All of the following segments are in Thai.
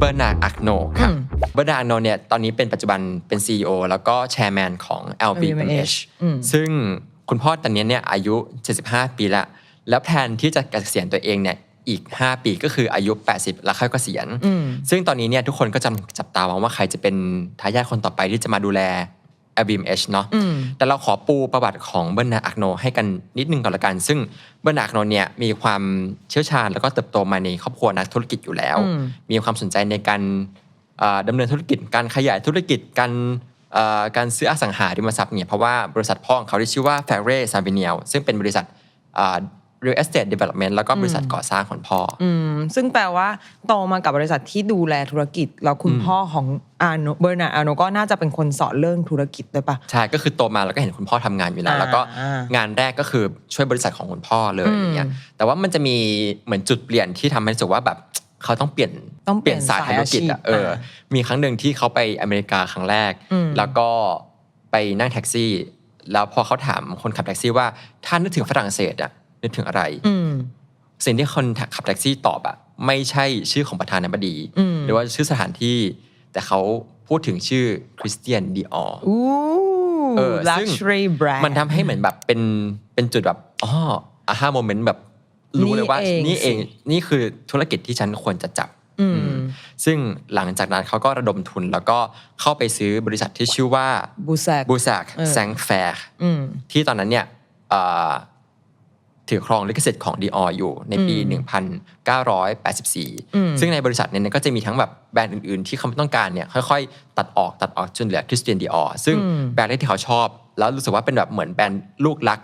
เบอร์นาร์ดอักโนครับเบอร์นาร์ดอักโนเนี่ยตอนนี้เป็นปัจจุบันเป็น CEO แล้วก็แชร์แมนของ LVMH อืมซึ่งคุณพ่อตอนนี้เนี่ยอายุ 75 ปีแล้วแล้วแพลนที่จะเกษียณตัวเองเนี่ยอีก 5 ปีก็คืออายุ 80 แล้วค่อยเกษียณอืมซึ่งตอนนี้เนี่ยทุกคนก็จำจับตามองว่าใครจะเป็นทายาทคนต่อไปที่จะมาดูแล LVMH เนาะอืมแต่เราขอปูประวัติของเบอร์นาร์ดอักโนให้กันนิดนึงก่อนละกัน ซึ่งเบอร์นาร์ดอักโนเนี่ยมีความเชี่ยวชาญแล้วก็เติบโตมาในครอบครัวนักธุรกิจอยู่แล้วอืมมีความสนใจในการเอ่อดำเนินธุรกิจการขยายธุรกิจการเอ่อการซื้ออสังหาริมทรัพย์เนี่ยเพราะว่าบริษัทพ่อของเขาที่ชื่อว่า f a r r e s a v i n i e l ซึ่งเป็นบริษัทเอ่อ real estate development แล้วก็บริษัทก่อสร้างของพ่อออืมซึ่งแปลว่าโตมากับบริษัทที่ดูแลธุรกิจ แล้วคุณพ่อของอาโนเบอร์นาร์ดอาโนก็น่าจะเป็นคนสอนเรื่องธุรกิจด้วยปะใช่ก็คือโตมาแล้วก็เห็นคุณพ่อทำงานอยู่แล้วอ่าแล้วก็อ่างานแรกก็คือช่วยบริษัทของคุณพ่อเลยอืมอย่างเงี้ยแต่ว่ามันจะมีเหมือนจุดเปลี่ยนที่ทำให้รู้สึกว่าแบบเขาต้องเปลี่ยนต้องเปลี่ยนสายธุรกิจสายอาชีพอะเอออ่ามีครั้งหนึ่งที่เขาไปอเมริกาครั้งแรกอืมแล้วก็ไปนั่งแท็กซี่ แล้วพอเขาถามคนขับแท็กซี่ว่า ถ้านึกถึงฝรั่งเศสอะ นึกถึงอะไรอืมสิ่งที่คนขับแท็กซี่ตอบอะไม่ใช่ชื่อของประธานาธิบดีอืมหรือว่าชื่อสถานที่ แต่เขาพูดถึงชื่อคริสเตียนดีอออู้เออซึ่ง luxury brand มันทำให้เหมือนแบบเป็นเป็นจุดแบบอ๋ออาฮาโมเมนต์แบบรู้เลยว่านี่นี่เอเองงสินี่คือธุรกิจที่ฉันควรจะจับอืมอืมซึ่งหลังจากนั้นเขาก็ระดมทุนแล้วก็เข้าไปซื้อบริษัทที่ชื่อว่าบูแซกบูซักเออแซงแฟร์อืมที่ตอนนั้นเนี่ยเอ่อ ถือครองลิขสิทธิ์ของ Dior อยู่ในปีอืมอืม1984 ซึ่งในบริษัทเนี่ยก็จะมีทั้งแบบแบรนด์อื่นๆ ที่เขาไม่ต้องการเนี่ยค่อยๆ ตัดออกตัดออกจนเหลือคริสเตียนดีออซึ่งอืมแบรนด์แรกที่เขาชอบ แล้วรู้สึกว่าเป็นแบบเหมือนแบรนด์ลูกรัก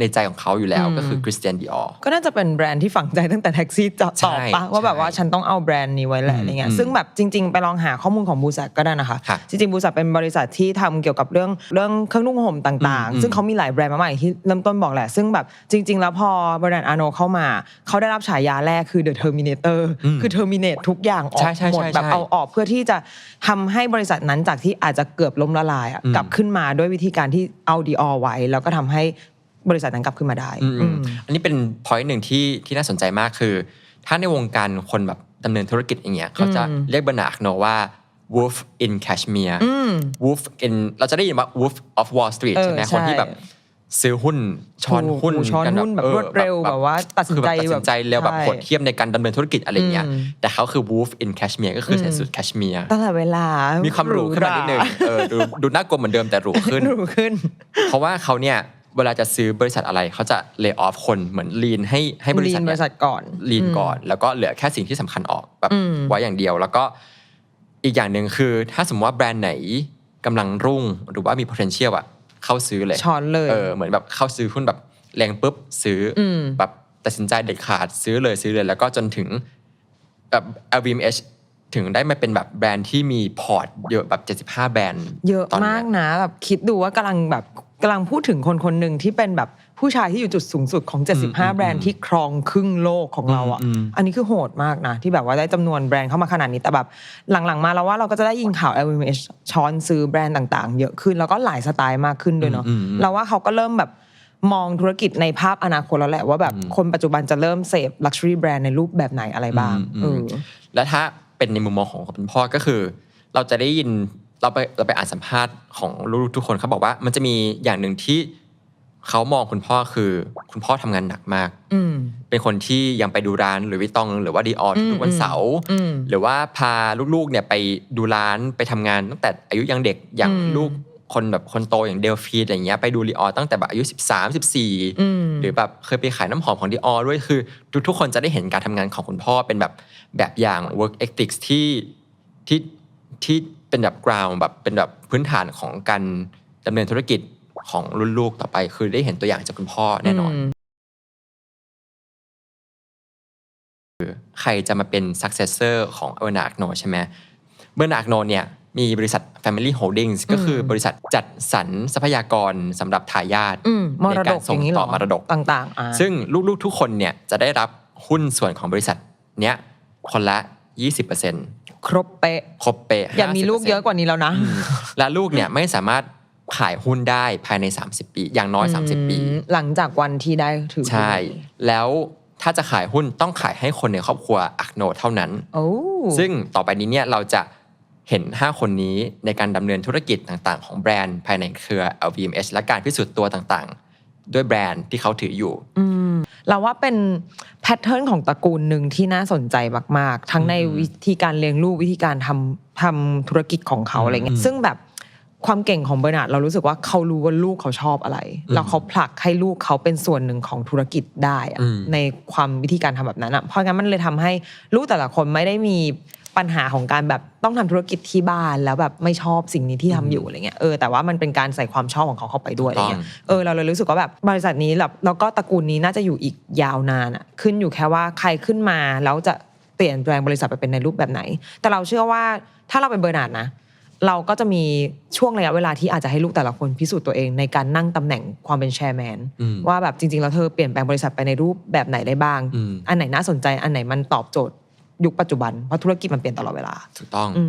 ในใจของเขาอยู่แล้วอืมก็คือคริสเตียนดีออก็น่าจะเป็นแบรนด์ที่ฝังใจตั้งแต่แท็กซี่จะใช่ตอบปะว่าแบบว่าใช่ฉันต้องเอาแบรนด์นี้ไว้แหละอืมอะไรเงี้ยอืมซึ่งแบบจริง ๆ ไปลองหาข้อมูลของบูแซกก็ได้นะคะค่ะจริงๆบูแซกเป็นบริษัทที่ทำเกี่ยวกับเรื่องเรื่องเครื่องนุ่งห่มต่างอืมๆซึ่งเขามีหลายแบรนด์มากๆอย่างที่เริ่มต้นบอกแหละ ซึ่งแบบจริง ๆ แล้วพอแบรนด์อาโนเข้ามาเขาได้รับฉายาแรกคือ The Terminator คือ terminate ทุกอย่างออใช่กใช่หมดใช่แบบใช่เอาออกเพื่อที่จะทำให้บริษัทนั้นจากที่อาจจะเกือบล้มละลายอะอืมกลับขึ้นมาด้วยวิธีการที่เอาดีออไว้ แล้วก็ทำให้ บริษัทนั้นกลับขึ้นมาได้อืมอืมอันนี้เป็น point หนึ่งที่ที่น่าสนใจมากคือ ถ้าในวงการคนแบบดำเนินธุรกิจอย่างเงี้ยเขาจะอืมเรียกบรรดาโนว่า wolf in cashmere อืม wolf in เราจะได้ยินว่า wolf of wall street เออใช่ไหมใช่คนที่แบบซื้อหุ้นช้อนหุ้นถูกช้อนกัหุ้นแบบออรวดเร็วแบบว่าตัดสินใจคือแบบตัดสินใจเร็วแบบใช่โหดเทียมในการดำเนินธุรกิจอะไรเงี้ยอืมแต่เขาคือ wolf in cashmere ก็คือใส่สูทแคชเมียร์ตลอดเวลา มีความหรูขึ้นมานิดนึงเออดูดูน่ากลัวเหมือนเดิมแต่หรูขึ้นหรูขึ้น เพราะว่าเขาเนี่ย เวลาจะซื้อบริษัทอะไรเขาจะเลิกออฟคนเหมือนลีนให้ให้บริษัท lean เนี่บริษัทก่อนลีนก่อน แล้วก็เหลือแค่สิ่งที่สำคัญออกแบบอืมไว้อย่างเดียว แล้วก็อีกอย่างหนึ่งคือ ถ้าสมมติว่าแบรนด์ไหนกำลังรุ่งหรือว่ามี potential อะเข้าซื้อเลยช้อนเลยเออเหมือนแบบเข้าซื้อหุ้นแบบแรงปุ๊บซื้ออมแบบตัดสินใจเด็ดขาดซื้อเลยซื้อเลย แล้วก็จนถึงแบบ LVMH ถึงได้มาเป็นแบบแบรนด์ที่มีพอร์ตเยอะแบบ 75 แบรนด์ เยอะตนนี้มากนะแบบคิดดูว่ากำลังแบบ กำลังพูดถึงคนคนหนึ่งที่เป็นแบบผู้ชายที่อยู่จุดสูงสุดของ 75 แบรนด์ที่ครองครึ่งโลกของเราอะอืมอืมอันนี้คือโหดมากนะ ที่แบบว่าได้จำนวนแบรนด์เข้ามาขนาดนี้ แต่แบบหลังๆมาแล้วว่าเราก็จะได้ยินข่าว LVMH ช้อนซื้อแบรนด์ต่างๆ เยอะขึ้น แล้วก็หลายสไตล์มากขึ้นด้วยเนาะอืมอืมเราว่าเขาก็เริ่มแบบมองธุรกิจในภาพอนาคตแล้วแหละว่าแบบคนปัจจุบันจะเริ่มเสพ luxury brand ในรูปแบบไหนอะไรบ้างอืมเออแล้วถ้าเป็นในมุมมองของคุณพ่อก็คือ เราจะได้ยิน เราไปเราไปอ่านสัมภาษณ์ของลูกๆทุกคนเขาบอกว่า มันจะมีอย่างหนึ่งที่เขามองคุณพ่อคือ คุณพ่อทำงานหนักมาก อืมเป็นคนที่ยังไปดูร้านหรือวิตองหรือว่าดีอออืมทุกวันเสาร์อืมหรือว่าพาลูกๆเนี่ยไปดูร้านไปทำงาน ตั้งแต่อายุยังเด็กอย่างอืมลูกคนแบบคนโตอย่างเดลฟีดอะไรเงี้ยไปดูดีออตั้งแต่แบบอายุ 13 14อืมหรือแบบเคยไปขายน้ำหอมของดีออด้วยคือ ทุกทุกคนจะได้เห็นการทำงานของคุณพ่อเป็นแบบแบบอย่าง work ethics ที่ที่ที่ เป็นแบบ ground แบบเป็นแบบพื้นฐานของการดำเนินธุรกิจของรุ่นลูกต่อไป คือได้เห็นตัวอย่างจากคุณพ่อแน่นอนใครจะมาเป็น successor ของเบอร์นาร์ดโนใช่ไหมเบอร์นาร์ดโนเนี่ยมีบริษัท Family Holdings ก็คือบริษัทจัดสรรทรัพยากรสำหรับทายาทอืมมในรดการกอส่งย่างนี้เหรต่ออมรดกต่างๆอ่าซึ่งลูกๆทุกคนเนี่ยจะได้รับหุ้นส่วนของบริษัทเนี้ยคนละ 20%ครบเป๊ะครบเป๊ะอย่ามีลูก50%เยอะกว่านี้แล้วนะ และลูกเนี่ยไม่สามารถขายหุ้นได้ภายใน 30 ปี อย่างน้อย 30 ปีอืมหลังจากวันที่ได้ถือหุ้นใช่ แล้วถ้าจะขายหุ้นต้องขายให้คนในครอบครัวอักโนเท่านั้นโอ้ซึ่งต่อไปนี้เนี่ยเราจะเห็น 5 คนนี้ในการดำเนินธุรกิจต่างๆ ของแบรนด์ภายในเครือ LVMH และการพิสูจน์ตัวต่างๆ ด้วยแบรนด์ที่เขาถืออยู่อืม เราว่าเป็นแพทเทิร์นของตระกูลหนึ่งที่น่าสนใจมาก ๆ ทั้งในอืมวิธีการเลี้ยงลูกวิธีการทำทำธุรกิจของเขาอะไรเงี้อืยมซึ่งแบบความเก่งของเบอร์นาร์ดเรารู้สึกว่าเขารู้ว่าลูกเขาชอบอะไรอืมแล้วเขาผลักให้ลูกเขาเป็นส่วนหนึ่งของธุรกิจได้อะอืมในความวิธีการทำแบบนั้นอะเพราะงั้นมันเลยทำให้ลูกแต่ละคนไม่ได้มี ปัญหาของการแบบต้องทำธุรกิจที่บ้านแล้วแบบไม่ชอบสิ่งนี้ที่ทำอยู่อะไรเงี้ยเออแต่ว่ามันเป็นการใส่ความชอบของเขาเข้าไปด้วยอะไรเงี้ยเออเราเลยรู้สึกว่าแบบบริษัทนี้แบบแล้วก็ตระกูลนี้น่าจะอยู่อีกยาวนานอะขึ้นอยู่แค่ว่าใครขึ้นมาแล้วจะเปลี่ยนแปลงบริษัทไปเป็นในรูปแบบไหน แต่เราเชื่อว่าถ้าเราเป็นเบอร์นาร์ดนะเราก็จะมีช่วงระยะเวลาที่อาจจะให้ลูกแต่ละคนพิสูจน์ตัวเองในการนั่งตำแหน่งความเป็นแชร์แมนอืมว่าแบบจริงๆแล้วเธอเปลี่ยนแปลงบริษัทไปในรูปแบบไหนได้บ้างอืมอันไหนน่าสนใจอันไหนมันตอบโจทย์ ยุคปัจจุบันเพราะธุรกิจมันเปลี่ยนตลอดเวลาถูกต้องอืม